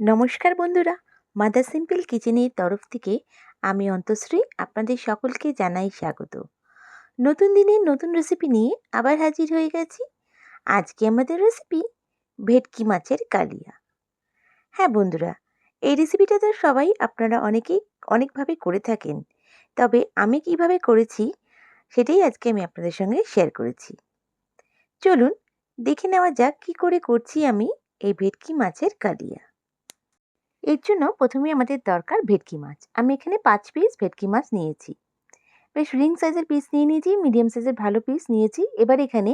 নমস্কার বন্ধুরা, mother simple কিচেনের তরফ থেকে আমি অন্তশ্রী আপনাদের সকলকে জানাই স্বাগত। নতুন দিনের নতুন রেসিপি নিয়ে আবার হাজির হয়ে গেছি। আজকে আমাদের রেসিপি ভেটকি মাছের কালিয়া। হ্যাঁ বন্ধুরা, এই রেসিপিটা তো সবাই আপনারা অনেকেই অনেকভাবে করে থাকেন। তবে আমি কীভাবে করেছি সেটাই আজকে আমি আপনাদের সঙ্গে শেয়ার করেছি। চলুন, দেখে নেওয়া যাক কী করে করছি আমি এই ভেটকি মাছের কালিয়া। এর জন্য প্রথমে আমাদের দরকার ভেটকি মাছ। আমি এখানে পাঁচ পিস ভেটকি মাছ নিয়েছি। বেশ রিং সাইজের পিস নিয়ে নিয়েছি মিডিয়াম সাইজের ভালো পিস নিয়েছি। এবার এখানে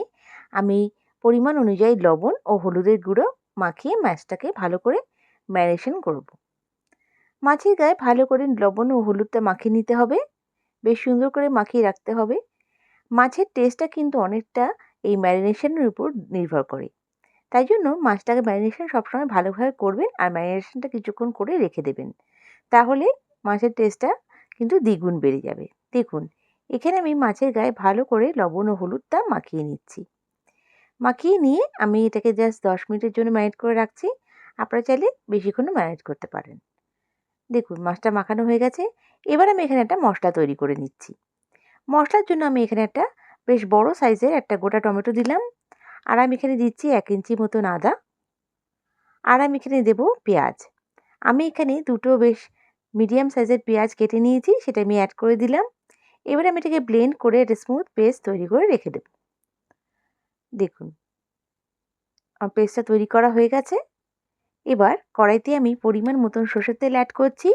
আমি পরিমাণ অনুযায়ী লবণ ও হলুদের গুঁড়ো মাখিয়ে মাছটাকে ভালো করে ম্যারিনেশন করব। মাছের গায়ে ভালো করে লবণ ও হলুদটা মাখিয়ে নিতে হবে। বেশ সুন্দর করে মাখিয়ে রাখতে হবে। মাছের টেস্টটা কিন্তু অনেকটা এই ম্যারিনেশনের উপর নির্ভর করে। তাই জন্য মাছটাকে ম্যারিনেশন সবসময় ভালোভাবে করবেন আর ম্যারিনেশনটা কিছুক্ষণ করে রেখে দেবেন। তাহলে মাছের টেস্টটা কিন্তু দ্বিগুণ বেড়ে যাবে। দেখুন, এখানে আমি মাছের গায়ে ভালো করে লবণ ও হলুদটা মাখিয়ে নিচ্ছি। মাখিয়ে নিয়ে আমি এটাকে জাস্ট দশ মিনিটের জন্য ম্যারিনেট করে রাখছি। আপনারা চাইলে বেশিক্ষণও ম্যারিনেট করতে পারেন। দেখুন, মাছটা মাখানো হয়ে গেছে। এবার আমি এখানে একটা মশলা তৈরি করে নিচ্ছি। মশলার জন্য আমি এখানে একটা বেশ বড় সাইজের একটা গোটা টমেটো দিলাম। আর আমি এখানে দিচ্ছি এক ইঞ্চি মতন আদা। আর আমি এখানে দেব পেঁয়াজ। আমি এখানে দুটো বেশ মিডিয়াম সাইজের পেঁয়াজ কেটে নিয়েছি, সেটা আমি অ্যাড করে দিলাম। এবার আমি এটাকে ব্লেন্ড করে একটা স্মুথ পেস্ট তৈরি করে রেখে দেব। দেখুন, আমার পেস্টটা তৈরি করা হয়ে গেছে। এবার কড়াইতে আমি পরিমাণ মতন সর্ষের তেল অ্যাড করছি।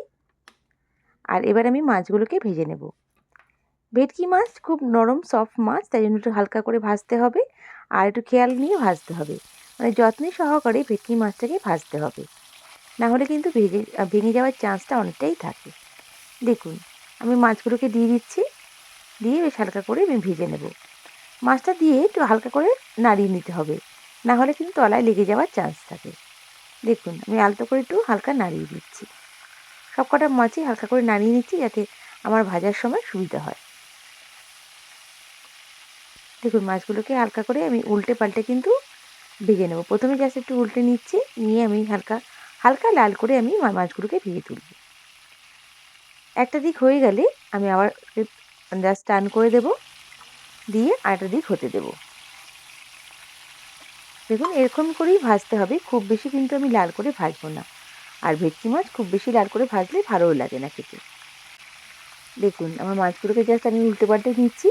আর এবার আমি মাছগুলোকে ভেজে নেব। ভেটকি মাছ খুব নরম সফট মাছ, তাই জন্য একটু হালকা করে ভাজতে হবে। আর একটু খেয়াল নিয়ে ভাজতে হবে। মানে যত্নে সহকারে ভেটকি মাছটাকে ভাজতে হবে। না হলে কিন্তু ভেজে, ভেঙে যাওয়ার চান্সটা অনেকটাই থাকে। দেখুন, আমি মাছগুলোকে দিয়ে দিচ্ছি। দিয়ে বেশ হালকা করে আমি ভেজে নেব। মাছটা দিয়ে একটু হালকা করে নাড়িয়ে নিতে হবে। না হলে কিন্তু তলায় লেগে যাওয়ার চান্স থাকে। দেখুন, আমি আলতো করে একটু হালকা নাড়িয়ে দিচ্ছি। সব কটা মাছই হালকা করে নাড়িয়ে নিচ্ছি যাতে আমার ভাজার সময় সুবিধা হয়। দেখুন, মাছগুলোকে হালকা করে আমি উল্টে পাল্টে কিন্তু ভেজে নেব। প্রথমে জাস্ট একটু উল্টে নিচ্ছি, নিয়ে আমি হালকা হালকা লাল করে আমি মাছগুলোকে ভেজে তুলব। একটা দিক হয়ে গেলে আমি আবার জাস্ট টান করে দেব, দিয়ে আরেকটা দিক হতে দেব। দেখুন, এরকম করেই ভাজতে হবে, খুব বেশি কিন্তু আমি লাল করে ভাজবো না। আর ভেটকি মাছ খুব বেশি লাল করে ভাজলে ভালোও লাগে না খেতে। দেখুন, আমার মাছগুলোকে জাস্ট আমি উল্টে পাল্টে নিচ্ছি।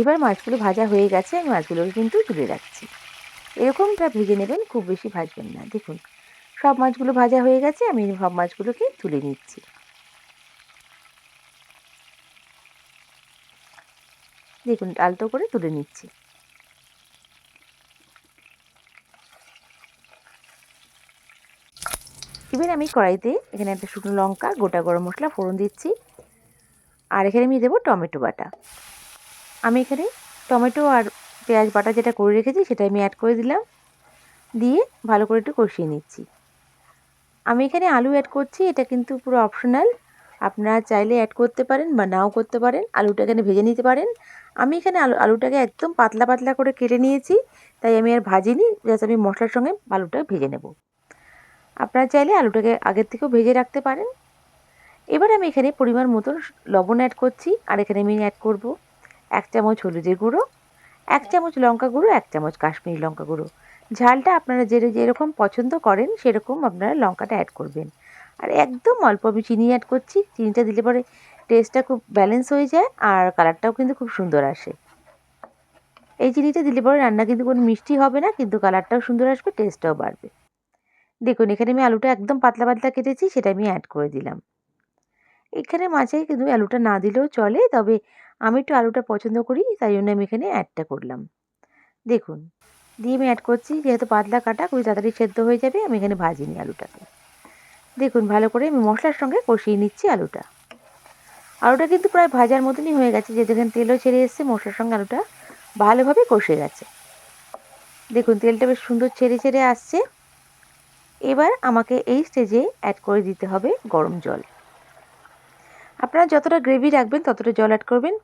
এবার মাছগুলো ভাজা হয়ে গেছে, আমি মাছগুলোকে কিন্তু তুলে রাখছি। এরকমটা ভেজে নেবেন, খুব বেশি ভাজবেন না। দেখুন, সব মাছগুলো ভাজা হয়ে গেছে, আমি সব মাছগুলোকে তুলে নিচ্ছি। দেখুন, আলতো করে তুলে নিচ্ছি। এবার আমি কড়াইতে এখানে একটা শুকনো লঙ্কা, গোটা গরম মশলা ফোড়ন দিচ্ছি। আর এখানে আমি দেবো টমেটো বাটা। আমি এখানে টমেটো আর পেঁয়াজ বাটা যেটা করে রেখেছি সেটা আমি অ্যাড করে দিলাম। দিয়ে ভালো করে একটু কষিয়ে নিচ্ছি। আমি এখানে আলু অ্যাড করছি, এটা কিন্তু পুরো অপশনাল আপনারা চাইলে অ্যাড করতে পারেন বা নাও করতে পারেন। আলুটা এখানে ভেজে নিতে পারেন। আমি এখানে আলু, আলুটাকে একদম পাতলা পাতলা করে কেটে নিয়েছি, তাই আমি আর ভাজিনি জাস্ট আমি মশলার সঙ্গে আলুটা ভেজে নেব। আপনারা চাইলে আলুটাকে আগের থেকেও ভেজে রাখতে পারেন। এবার আমি এখানে পরিমাণ মতন লবণ অ্যাড করছি, আর এখানে আমি অ্যাড করব এক চামচ হলুদের গুঁড়ো, এক চামচ লঙ্কা গুঁড়ো, এক চামচ কাশ্মীরি লঙ্কা গুঁড়ো। ঝালটা আপনারা যে যেরকম পছন্দ করেন, সেরকম আপনারা লঙ্কাটা অ্যাড করবেন। আর একদম অল্প আমি চিনি অ্যাড করছি, চিনিটা দিলে পরে টেস্টটা খুব ব্যালেন্স হয়ে যায় আর কালারটাও কিন্তু খুব সুন্দর আসে। এই চিনিটা দিলে পরে রান্না কিন্তু কোনো মিষ্টি হবে না, কিন্তু কালারটাও সুন্দর আসবে টেস্টটাও বাড়বে। দেখুন, এখানে আমি আলুটা একদম পাতলা পাতলা কেটেছি, সেটা আমি অ্যাড করে দিলাম। এখানে মাছে কিন্তু আলুটা না দিলেও চলে, তবে আমি একটু আলুটা পছন্দ করি, তাই জন্য আমি এখানে অ্যাডটা করলাম। দেখুন, দিয়ে আমি অ্যাড করছি, যেহেতু পাতলা কাটা, খুবই তাড়াতাড়ি সেদ্ধ হয়ে যাবে, আমি এখানে ভাজিনি আলুটাকে। দেখুন, ভালো করে আমি মশলার সঙ্গে কষিয়ে নিচ্ছি আলুটা। আলুটা কিন্তু প্রায় ভাজার মতনই হয়ে গেছে যে যেখানে তেলও ছেড়ে এসছে, মশলার সঙ্গে আলুটা ভালোভাবে কষে গেছে। দেখুন, তেলটা বেশ সুন্দর ছেড়ে ছেড়ে আসছে। এবার আমাকে এই স্টেজে অ্যাড করে দিতে হবে গরম জল। আপনারা যতটা গ্রেভি রাখবেন, ততটা জল অ্যাড করবেন।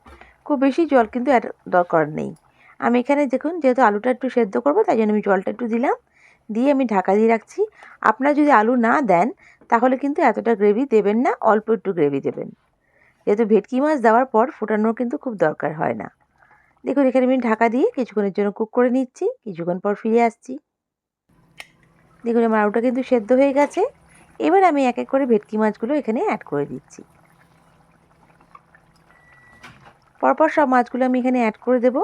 খুব বেশি জল কিন্তু অ্যাড দরকার নেই। আমি এখানে দেখুন, যেহেতু আলুটা একটু সেদ্ধ করব, তাই জন্য আমি জলটা একটু দিলাম। দিয়ে আমি ঢাকা দিয়ে রাখছি। আপনারা যদি আলু না দেন, তাহলে কিন্তু এতটা গ্রেভি দেবেন না, অল্প একটু গ্রেভি দেবেন। যেহেতু ভেটকি মাছ দেওয়ার পর ফোটানোর কিন্তু খুব দরকার হয় না। দেখুন, এখানে আমি ঢাকা দিয়ে কিছুক্ষণের জন্য কুক করে নিচ্ছি। কিছুক্ষণ পর ফিরে আসছি। দেখুন, আমার আলুটা কিন্তু সেদ্ধ হয়ে গেছে। এবার আমি এক এক করে ভেটকি মাছগুলো এখানে অ্যাড করে দিচ্ছি। পরপর সব মাছগুলো আমি এখানে অ্যাড করে দেব।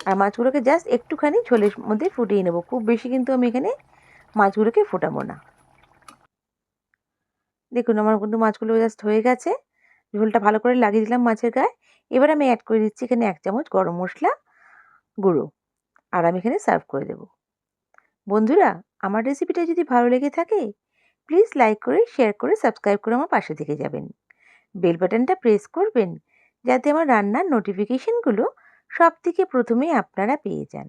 আর মাছগুলোকে জাস্ট একটুখানি ঝোলের মধ্যে ফুটিয়ে নেব। খুব বেশি কিন্তু আমি এখানে মাছগুলোকে ফোটাবো না। দেখুন, আমার কিন্তু মাছগুলো জাস্ট হয়ে গেছে। ঝোলটা ভালো করে লাগিয়ে দিলাম মাছের গায়ে। এবার আমি অ্যাড করে দিচ্ছি এখানে এক চামচ গরম মশলা গুঁড়ো। আর আমি এখানে সার্ভ করে দেব। বন্ধুরা, আমার রেসিপিটা যদি ভালো লেগে থাকে প্লিজ লাইক করে শেয়ার করে সাবস্ক্রাইব করে আমার পাশে থেকে যাবেন। বেল বাটনটা প্রেস করবেন যাতে আমার রান্নার নোটিফিকেশনগুলো সব থেকে প্রথমেই আপনারা পেয়ে যান।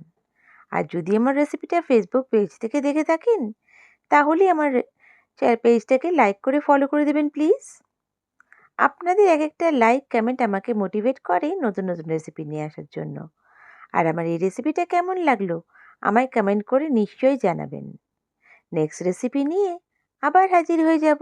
আর যদি আমার রেসিপিটা ফেসবুক পেজ থেকে দেখে থাকেন, তাহলে আমার পেজটাকে লাইক করে ফলো করে দেবেন প্লিজ আপনাদের এক একটা লাইক কমেন্ট আমাকে মোটিভেট করে নতুন নতুন রেসিপি নিয়ে আসার জন্য। আর আমার এই রেসিপিটা কেমন লাগল, আমায় কমেন্ট করে নিশ্চয়ই জানাবেন। নেক্সট রেসিপি নিয়ে আবার হাজির হয়ে যাব।